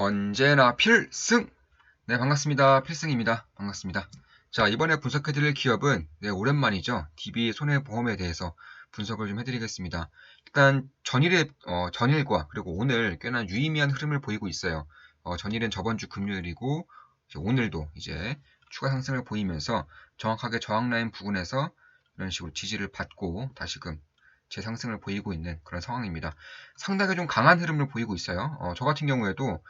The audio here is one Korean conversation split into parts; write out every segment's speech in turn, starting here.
언제나 필승! 네, 반갑습니다. 필승입니다. 반갑습니다. 자, 이번에 분석해드릴 기업은 네, 오랜만이죠. DB 손해보험에 대해서 분석을 좀 해드리겠습니다. 일단 전일에 어, 전일과 그리고 오늘 꽤나 유의미한 흐름을 보이고 있어요. 어, 전일은 저번 주 금요일이고 오늘도 이제 추가 상승을 보이면서 정확하게 저항 라인 부근에서 이런 식으로 지지를 받고 다시금 재상승을 보이고 있는 그런 상황입니다. 상당히 좀 강한 흐름을 보이고 있어요. 어, 저 같은 경우에도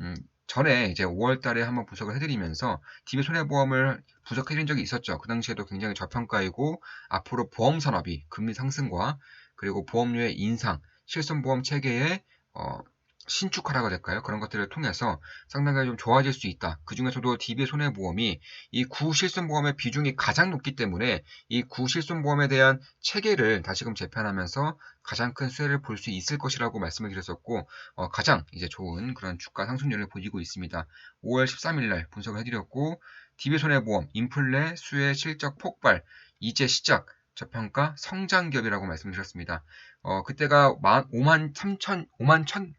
음, 전에 이제 5월 달에 한번 분석을 해드리면서 DB 손해보험을 분석해드린 적이 있었죠. 그 당시에도 굉장히 저평가이고 앞으로 보험 산업이 금리 상승과 그리고 보험료의 인상, 실손보험 체계의 어, 신축하라고 될까요? 그런 것들을 통해서 상당히 좀 좋아질 수 있다. 그 중에서도 DB 손해보험이 이 구실손보험의 비중이 가장 높기 때문에 이 구실손보험에 대한 체계를 다시금 재편하면서 가장 큰 수혜를 볼 수 있을 것이라고 말씀을 드렸었고 어, 가장 이제 좋은 그런 주가 상승률을 보이고 있습니다. 5월 13일 날 분석을 해드렸고 DB 손해보험 인플레 수혜 실적 폭발 이제 시작 저평가 성장기업이라고 말씀드렸습니다. 어, 그때가 5만 3천, 5만 1천,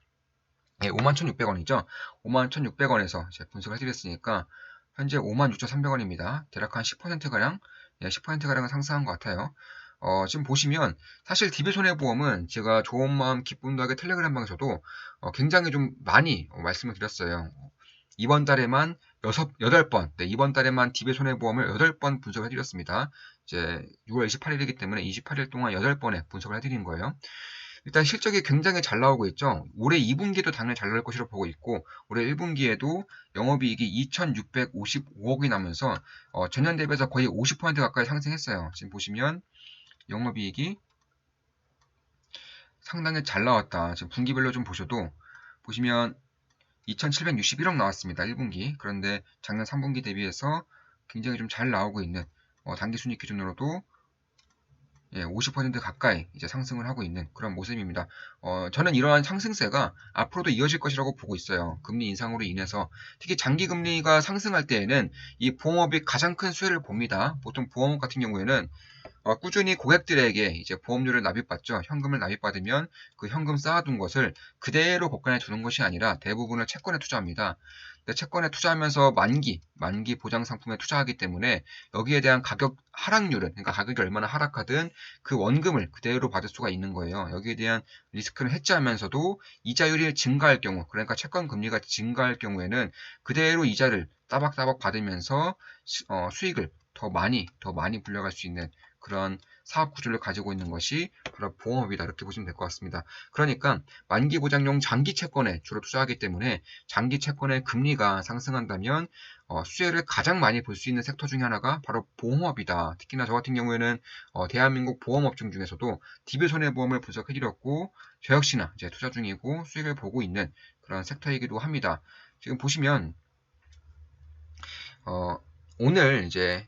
예, 51,600원이죠. 51,600원에서 이제 분석을 해드렸으니까 현재 56,300원입니다. 대략 한 10%가량, 예, 10%가량 상승한 것 같아요. 어, 지금 보시면 사실 DB 손해보험은 제가 좋은 마음 기쁜 덕의 텔레그램 방에서도 어, 굉장히 좀 많이 어, 말씀을 드렸어요. 이번 달에만 6, 8번, 네, 이번 달에만 DB 손해보험을 8번 분석을 해드렸습니다. 이제 6월 28일이기 때문에 28일 동안 8번에 분석을 해드린 거예요. 일단 실적이 굉장히 잘 나오고 있죠. 올해 2분기도 당연히 잘 나올 것으로 보고 있고 올해 1분기에도 영업이익이 2,655억이 나면서 어, 전년 대비해서 거의 50% 가까이 상승했어요. 지금 보시면 영업이익이 상당히 잘 나왔다. 지금 분기별로 좀 보셔도 보시면 2,761억 나왔습니다. 1분기. 그런데 작년 3분기 대비해서 굉장히 좀 잘 나오고 있는 어, 단기순이익 기준으로도 예, 50% 가까이 이제 상승을 하고 있는 그런 모습입니다. 어, 저는 이러한 상승세가 앞으로도 이어질 것이라고 보고 있어요. 금리 인상으로 인해서 특히 장기 금리가 상승할 때에는 이 보험업이 가장 큰 수혜를 봅니다. 보통 보험업 같은 경우에는 어, 꾸준히 고객들에게 이제 보험료를 납입받죠. 현금을 납입받으면 그 현금 쌓아둔 것을 그대로 복권에 두는 것이 아니라 대부분을 채권에 투자합니다. 채권에 투자하면서 만기, 만기 보장 상품에 투자하기 때문에 여기에 대한 가격 하락률은, 그러니까 가격이 얼마나 하락하든 그 원금을 그대로 받을 수가 있는 거예요. 여기에 대한 리스크를 해지하면서도 이자율이 증가할 경우, 그러니까 채권 금리가 증가할 경우에는 그대로 이자를 따박따박 받으면서 어, 수익을 더 많이, 더 많이 불려갈 수 있는 그런 사업 구조를 가지고 있는 것이 바로 보험업이다 이렇게 보시면 될 것 같습니다. 그러니까 만기 보장용 장기 채권에 주로 투자하기 때문에 장기 채권의 금리가 상승한다면 어, 수혜를 가장 많이 볼 수 있는 섹터 중에 하나가 바로 보험업이다. 특히나 저 같은 경우에는 어, 대한민국 보험업종 중에서도 DB 손해보험을 분석해드렸고 저 역시나 이제 투자 중이고 수익을 보고 있는 그런 섹터이기도 합니다. 지금 보시면 어, 오늘 이제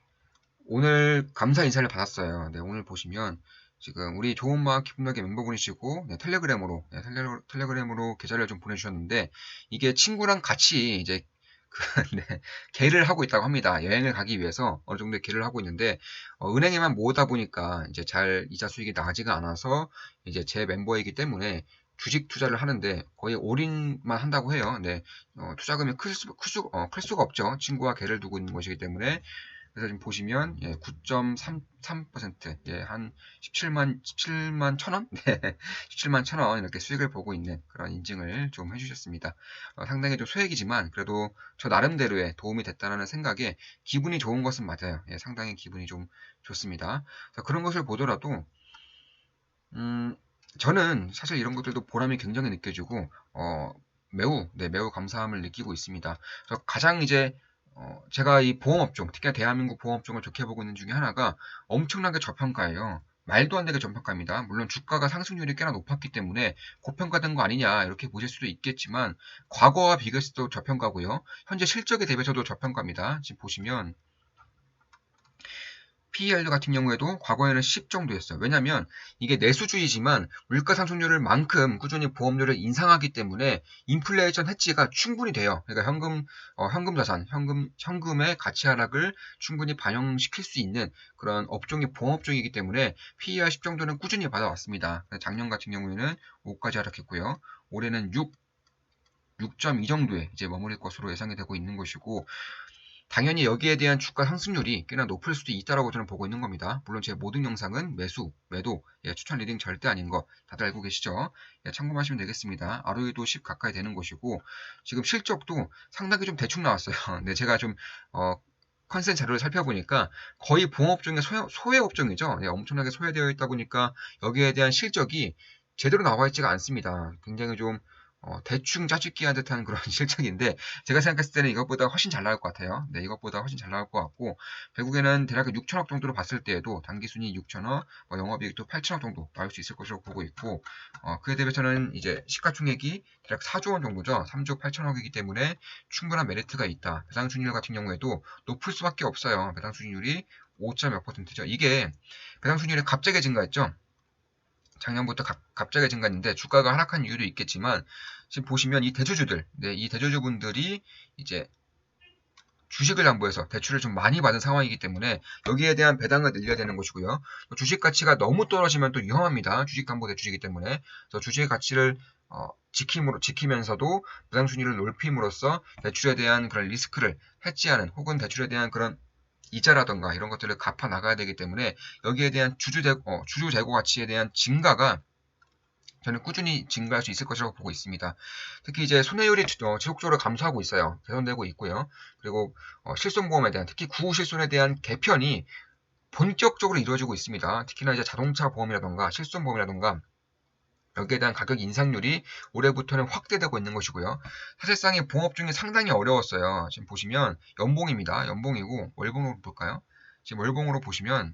오늘 감사 인사를 받았어요. 네, 오늘 보시면 지금 우리 좋은 마음 기쁜 나게 멤버분이시고 네, 텔레그램으로 네, 텔레, 그램으로 계좌를 좀 보내주셨는데 이게 친구랑 같이 이제 그, 네, 개를 하고 있다고 합니다. 여행을 가기 위해서 어느 정도 개를 하고 있는데 어, 은행에만 모으다 보니까 이제 잘 이자 수익이 나지가 않아서 이제 제 멤버이기 때문에 주식 투자를 하는데 거의 올인만 한다고 해요. 네, 어, 투자금이 클, 수, 클, 수, 어, 클 수가 없죠. 친구와 개를 두고 있는 것이기 때문에 그래서 지금 보시면 예, 9.33% 예, 한 17만 17만 천 원, 네, 17만 천원 이렇게 수익을 보고 있는 그런 인증을 좀 해주셨습니다. 어, 상당히 좀 소액이지만 그래도 저 나름대로의 도움이 됐다는 생각에 기분이 좋은 것은 맞아요. 예, 상당히 기분이 좀 좋습니다. 그런 것을 보더라도 음, 저는 사실 이런 것들도 보람이 굉장히 느껴지고 어, 매우 네, 매우 감사함을 느끼고 있습니다. 그래서 가장 이제 어, 제가 이 보험업종, 특히 대한민국 보험업종을 좋게 보고 있는 중에 하나가 엄청나게 저평가예요. 말도 안 되게 저평가입니다. 물론 주가가 상승률이 꽤나 높았기 때문에 고평가된 거 아니냐 이렇게 보실 수도 있겠지만 과거와 비교해서도 저평가고요. 현재 실적에 대비해서도 저평가입니다. 지금 보시면 PER 같은 경우에도 과거에는 10 정도였어요. 왜냐하면 이게 내수주의지만 물가 상승률을 만큼 꾸준히 보험료를 인상하기 때문에 인플레이션 해지가 충분히 돼요. 그러니까 현금 어, 현금 자산, 현금 현금의 가치 하락을 충분히 반영시킬 수 있는 그런 업종이 보험업종이기 때문에 PER 10 정도는 꾸준히 받아왔습니다. 작년 같은 경우에는 5까지 하락했고요. 올해는 6 6.2 정도에 이제 머무를 것으로 예상이 되고 있는 것이고 당연히 여기에 대한 주가 상승률이 꽤나 높을 수도 있다라고 저는 보고 있는 겁니다. 물론 제 모든 영상은 매수, 매도, 예, 추천 리딩 절대 아닌 거 다들 알고 계시죠? 예, 참고하시면 되겠습니다. ROE도 10 가까이 되는 것이고 지금 실적도 상당히 좀 대충 나왔어요. 근데 제가 좀 어, 컨센 자료를 살펴보니까 거의 중에 소외, 소외 업종이죠. 예, 엄청나게 소외되어 있다 보니까 여기에 대한 실적이 제대로 나와 있지가 않습니다. 굉장히 좀 어, 대충 짜집기 한 듯한 그런 실적인데 제가 생각했을 때는 이것보다 훨씬 잘 나올 것 같아요. 네, 이것보다 훨씬 잘 나올 것 같고 결국에는 대략 6천억 정도로 봤을 때에도 단기순이 6천억, 어, 영업이익도 8천억 정도 나올 수 있을 것으로 보고 있고 어, 그에 대비해서는 이제 시가총액이 대략 4조 원 정도죠. 3조 8천억이기 때문에 충분한 메리트가 있다. 배당순이율 같은 경우에도 높을 수밖에 없어요. 배당순이율이 5. 몇 퍼센트죠. 이게 배당순이율이 갑자기 증가했죠. 작년부터 갑, 갑자기 증가했는데 주가가 하락한 이유도 있겠지만 지금 보시면 이 대주주들, 네, 이 대주주분들이 이제 주식을 담보해서 대출을 좀 많이 받은 상황이기 때문에 여기에 대한 배당을 늘려야 되는 것이고요. 주식 가치가 너무 떨어지면 또 위험합니다. 주식 담보 대출이기 때문에 그래서 주식의 가치를 어, 지킴으로 지키면서도 배당 순위를 높임으로써 대출에 대한 그런 리스크를 해지하는 혹은 대출에 대한 그런 이자라던가 이런 것들을 갚아 나가야 되기 때문에 여기에 대한 주주 대 어, 주주 재고 가치에 대한 증가가 저는 꾸준히 증가할 수 있을 것이라고 보고 있습니다. 특히 이제 손해율이 어, 지속적으로 감소하고 있어요. 개선되고 있고요. 그리고 어, 실손보험에 대한 특히 구실손에 대한 개편이 본격적으로 이루어지고 있습니다. 특히나 이제 자동차 보험이라던가 실손보험이라던가 여기에 대한 가격 인상률이 올해부터는 확대되고 있는 것이고요. 사실상 이 봉업 중에 상당히 어려웠어요. 지금 보시면 연봉입니다. 연봉이고 월봉으로 볼까요? 지금 월봉으로 보시면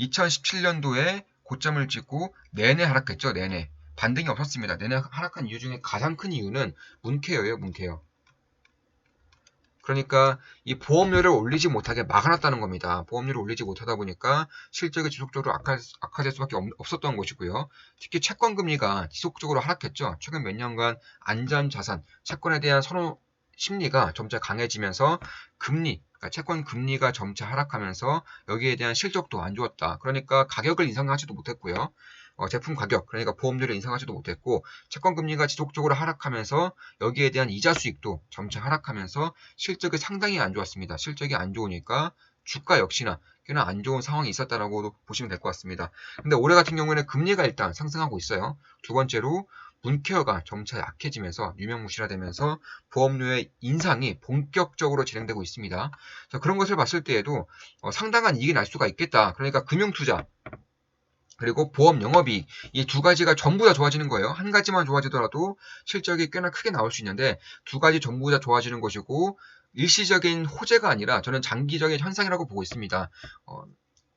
2017년도에 고점을 찍고 내내 하락했죠. 내내. 반등이 없었습니다. 내내 하락한 이유 중에 가장 큰 이유는 문케어예요. 문케어. 그러니까 이 보험료를 올리지 못하게 막아놨다는 겁니다. 보험료를 올리지 못하다 보니까 실적이 지속적으로 악화, 악화될 수밖에 없었던 것이고요. 특히 채권 금리가 지속적으로 하락했죠. 최근 몇 년간 안전 자산, 채권에 대한 선호 심리가 점차 강해지면서 금리, 그러니까 채권 금리가 점차 하락하면서 여기에 대한 실적도 안 좋았다. 그러니까 가격을 인상하지도 못했고요. 어, 제품 가격, 그러니까 보험료를 인상하지도 못했고 채권 금리가 지속적으로 하락하면서 여기에 대한 이자 수익도 점차 하락하면서 실적이 상당히 안 좋았습니다. 실적이 안 좋으니까 주가 역시나 꽤나 안 좋은 상황이 있었다라고 보시면 될 것 같습니다. 근데 올해 같은 경우에는 금리가 일단 상승하고 있어요. 두 번째로 문케어가 점차 약해지면서 유명무실화되면서 보험료의 인상이 본격적으로 진행되고 있습니다. 자, 그런 것을 봤을 때에도 어, 상당한 이익이 날 수가 있겠다. 그러니까 금융투자 그리고 보험 영업이 이 두 가지가 전부 다 좋아지는 거예요. 한 가지만 좋아지더라도 실적이 꽤나 크게 나올 수 있는데 두 가지 전부 다 좋아지는 것이고 일시적인 호재가 아니라 저는 장기적인 현상이라고 보고 있습니다. 어,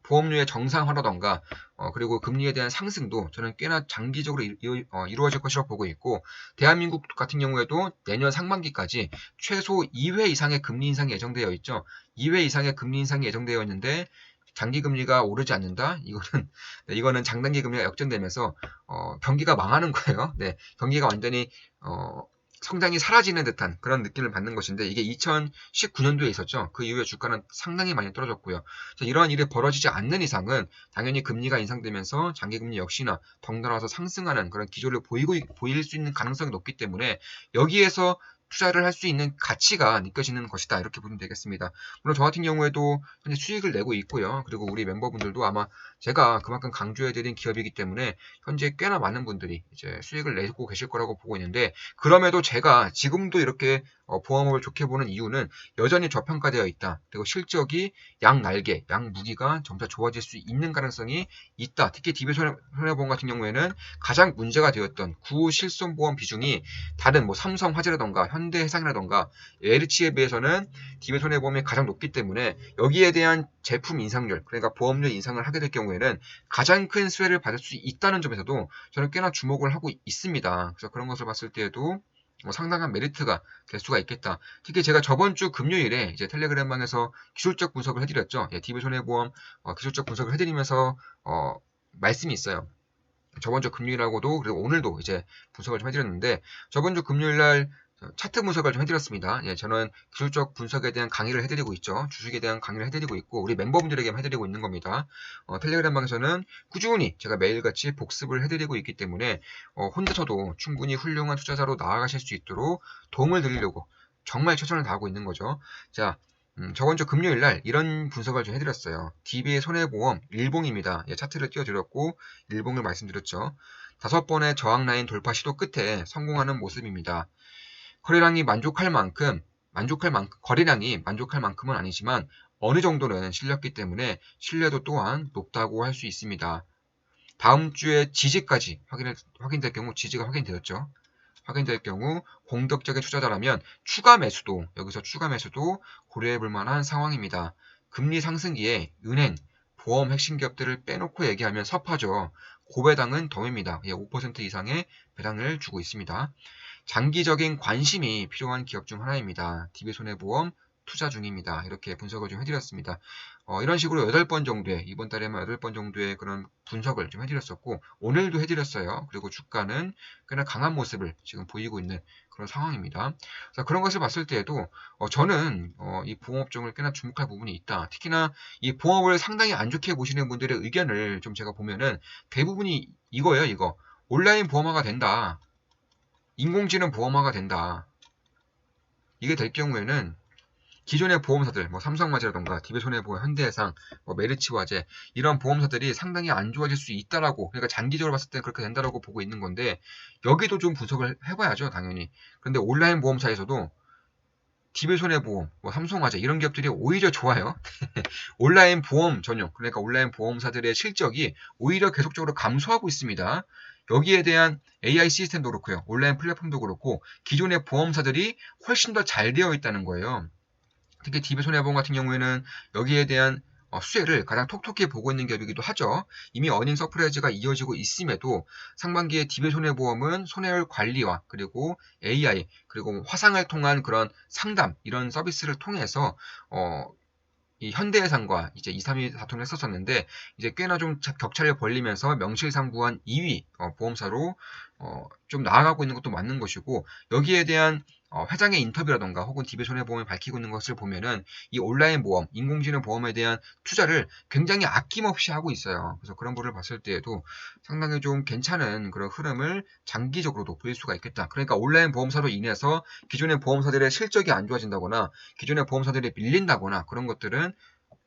보험료의 정상화라던가 어, 그리고 금리에 대한 상승도 저는 꽤나 장기적으로 이, 어, 이루어질 것이라고 보고 있고 대한민국 같은 경우에도 내년 상반기까지 최소 2회 이상의 금리 인상이 예정되어 있죠. 2회 이상의 금리 인상이 예정되어 있는데 장기 금리가 오르지 않는다. 이거는 네, 이거는 장단기 금리가 역전되면서 어, 경기가 망하는 거예요. 네, 경기가 완전히 어, 성장이 사라지는 듯한 그런 느낌을 받는 것인데 이게 2019년도에 있었죠. 그 이후에 주가는 상당히 많이 떨어졌고요. 이러한 일이 벌어지지 않는 이상은 당연히 금리가 인상되면서 장기금리 역시나 덩달아서 상승하는 그런 기조를 보이고 보일 수 있는 가능성이 높기 때문에 여기에서 투자를 할 수 있는 가치가 느껴지는 것이다. 이렇게 보면 되겠습니다. 물론 저 같은 경우에도 현재 수익을 내고 있고요. 그리고 우리 멤버분들도 아마 제가 그만큼 강조해드린 기업이기 때문에 현재 꽤나 많은 분들이 이제 수익을 내고 계실 거라고 보고 있는데 그럼에도 제가 지금도 이렇게 어, 보험업을 좋게 보는 이유는 여전히 저평가되어 있다. 그리고 실적이 양 날개, 양 무기가 점차 좋아질 수 있는 가능성이 있다. 특히 DB 손해보험 같은 경우에는 가장 문제가 되었던 구 실손보험 비중이 다른 뭐 삼성화재라던가 현대 해상이라던가 에르치에 비해서는 DB 손해보험이 가장 높기 때문에 여기에 대한 제품 인상률, 그러니까 보험료 인상을 하게 될 경우에는 가장 큰 수혜를 받을 수 있다는 점에서도 저는 꽤나 주목을 하고 있습니다. 그래서 그런 것을 봤을 때에도 뭐 상당한 메리트가 될 수가 있겠다. 특히 제가 저번 주 금요일에 이제 텔레그램방에서 기술적 분석을 해드렸죠. 예, DB 손해보험 어, 기술적 분석을 해드리면서 어, 말씀이 있어요. 저번 주 금요일하고도 그리고 오늘도 이제 분석을 좀 해드렸는데 저번 주 금요일 날 차트 분석을 좀 해드렸습니다. 예, 저는 기술적 분석에 대한 강의를 해드리고 있죠. 주식에 대한 강의를 해드리고 있고 우리 멤버분들에게 해드리고 있는 겁니다. 어, 텔레그램 방에서는 꾸준히 제가 매일같이 복습을 해드리고 있기 때문에 어, 혼자서도 충분히 훌륭한 투자자로 나아가실 수 있도록 도움을 드리려고 정말 최선을 다하고 있는 거죠. 자, 음, 저번 주 금요일 날 이런 분석을 좀 해드렸어요. DB의 손해보험 일봉입니다. 예, 차트를 띄워드렸고 일봉을 말씀드렸죠. 다섯 번의 저항 라인 돌파 시도 끝에 성공하는 모습입니다. 거래량이 만족할 만큼 만족할 만큼 거래량이 만족할 만큼은 아니지만 어느 정도는 실렸기 때문에 신뢰도 또한 높다고 할 수 있습니다. 다음 주에 지지까지 확인 확인될 경우 지지가 확인되었죠. 확인될 경우 공격적인 투자자라면 추가 매수도 여기서 추가 매수도 고려해 볼 만한 상황입니다. 금리 상승기에 은행, 보험 핵심 기업들을 빼놓고 얘기하면 섭하죠. 고배당은 덤입니다. 예, 5% 이상의 배당을 주고 있습니다. 장기적인 관심이 필요한 기업 중 하나입니다. DB손해보험 투자 중입니다. 이렇게 분석을 좀 해드렸습니다. 어, 이런 식으로 8번 정도의, 이번 달에만 8번 정도의 그런 분석을 좀 해드렸었고, 오늘도 해드렸어요. 그리고 주가는 꽤나 강한 모습을 지금 보이고 있는 그런 상황입니다. 자, 그런 것을 봤을 때에도, 어, 저는, 어, 이 보험업종을 꽤나 주목할 부분이 있다. 특히나 이 보험을 상당히 안 좋게 보시는 분들의 의견을 좀 제가 보면은 대부분이 이거예요, 이거. 온라인 보험화가 된다. 인공지능 보험화가 된다. 이게 될 경우에는 기존의 보험사들, 뭐 삼성화재라던가 DB손해보험, 현대해상, 뭐 메르치화재 이런 보험사들이 상당히 안 좋아질 수 있다라고 그러니까 장기적으로 봤을 때 그렇게 된다라고 보고 있는 건데 여기도 좀 분석을 해봐야죠, 당연히. 그런데 온라인 보험사에서도 DB손해보험, 뭐 삼성화재 이런 기업들이 오히려 좋아요. 온라인 보험 전용, 그러니까 온라인 보험사들의 실적이 오히려 계속적으로 감소하고 있습니다. 여기에 대한 AI 시스템도 그렇고요. 온라인 플랫폼도 그렇고 기존의 보험사들이 훨씬 더 잘 되어 있다는 거예요. 특히 DB손해보험 같은 경우에는 여기에 대한 어, 수혜를 가장 톡톡히 보고 있는 기업이기도 하죠. 이미 어닝 서프라이즈가 이어지고 있음에도 상반기에 DB손해보험은 손해율 관리와 그리고 AI 그리고 화상을 통한 그런 상담 이런 서비스를 통해서 어, 이 현대해상과 이제 2, 3위 다툼을 했었었는데 이제 꽤나 좀 격차를 벌리면서 명실상부한 2위 어, 보험사로 어, 좀 나아가고 있는 것도 맞는 것이고 여기에 대한 어, 회장의 인터뷰라던가 혹은 DB 손해보험이 밝히고 있는 것을 보면은 이 온라인 보험, 인공지능 보험에 대한 투자를 굉장히 아낌없이 하고 있어요. 그래서 그런 부분을 봤을 때에도 상당히 좀 괜찮은 그런 흐름을 장기적으로도 보일 수가 있겠다. 그러니까 온라인 보험사로 인해서 기존의 보험사들의 실적이 안 좋아진다거나 기존의 보험사들이 밀린다거나 그런 것들은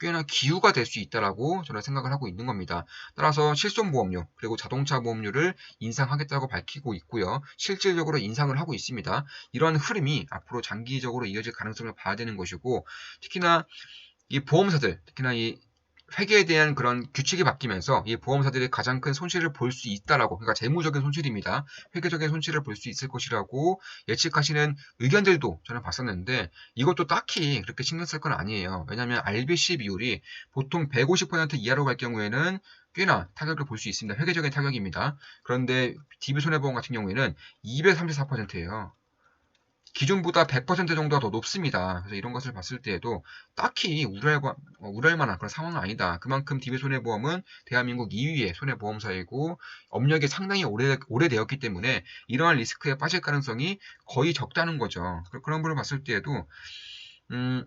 꽤나 기후가 될 수 있다라고 저는 생각을 하고 있는 겁니다. 따라서 실손보험료 그리고 자동차 보험료를 인상하겠다고 밝히고 있고요. 실질적으로 인상을 하고 있습니다. 이러한 흐름이 앞으로 장기적으로 이어질 가능성을 봐야 되는 것이고 특히나 이 보험사들 특히나 이 회계에 대한 그런 규칙이 바뀌면서 이 보험사들이 가장 큰 손실을 볼 수 있다라고 그러니까 재무적인 손실입니다. 회계적인 손실을 볼 수 있을 것이라고 예측하시는 의견들도 저는 봤었는데 이것도 딱히 그렇게 신경 쓸 건 아니에요. 왜냐하면 RBC 비율이 보통 150% 이하로 갈 경우에는 꽤나 타격을 볼 수 있습니다. 회계적인 타격입니다. 그런데 DB손해보험 같은 경우에는 234%예요. 기존보다 100% 정도가 더 높습니다. 그래서 이런 것을 봤을 때에도 딱히 우려할, 어, 우려할 만한 그런 상황은 아니다. 그만큼 DB손해보험은 대한민국 2위의 손해보험사이고 업력이 상당히 오래, 오래되었기 때문에 이러한 리스크에 빠질 가능성이 거의 적다는 거죠. 그런 부분을 봤을 때에도 음,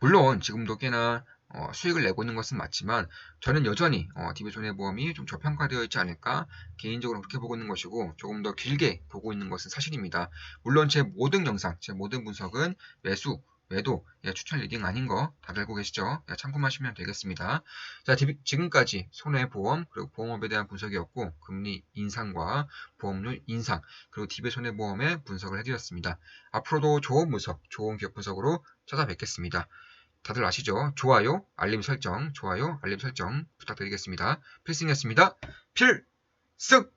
물론 지금도 꽤나 어, 수익을 내고 있는 것은 맞지만 저는 여전히 어, DB손해보험이 좀 저평가되어 있지 않을까 개인적으로 그렇게 보고 있는 것이고 조금 더 길게 보고 있는 것은 사실입니다. 물론 제 모든 영상, 제 모든 분석은 매수, 매도, 예, 추천 리딩 아닌 거 다들 알고 계시죠? 예, 참고하시면 되겠습니다. 자, 지금까지 손해보험 그리고 보험업에 대한 분석이었고 금리 인상과 보험료 인상 그리고 DB 손해보험의 분석을 해드렸습니다. 앞으로도 좋은 분석, 좋은 기업 분석으로 찾아뵙겠습니다. 다들 아시죠? 좋아요, 알림 설정, 좋아요, 알림 설정 부탁드리겠습니다. 필승이었습니다. 필승!